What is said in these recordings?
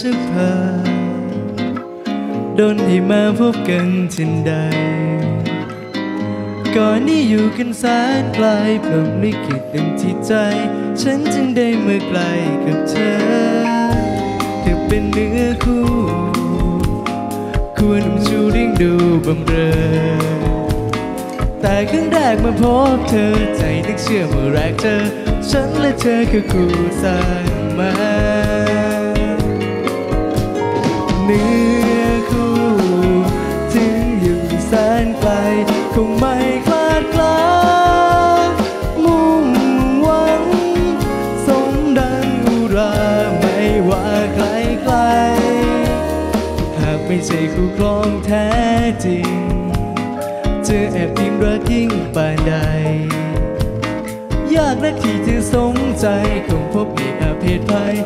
จะพาโดนให้มาพบกันทันใด ก่อนนี้อยู่กันแสนไกลพรหมลิขิตดังที่ใจ ฉันจึงได้มาใกลกับเธอ เธอเป็นเนื้อคู่ ควรนำชูเลี้ยงดูบำเรอแต่ครั้งแรกมาพบเธอใจนึกเชื่อเมื่อแรกเจอ ฉันและเธอคือคู่สร้างมา เนื้อคู่ ถึงอยู่แสนไกลคงไม่คลาดกลามุ่งหวัง สมดังอุราไม่ว่าใครไกลหากไม่ใช่คู่ครองแท้จริง จะแอบยิ่งรักยิ่งปานใด ยากนักที่จะสงใจคงพบเหตุอาเพศภัย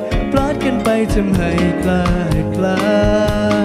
ไปทำให้กล้ากล้า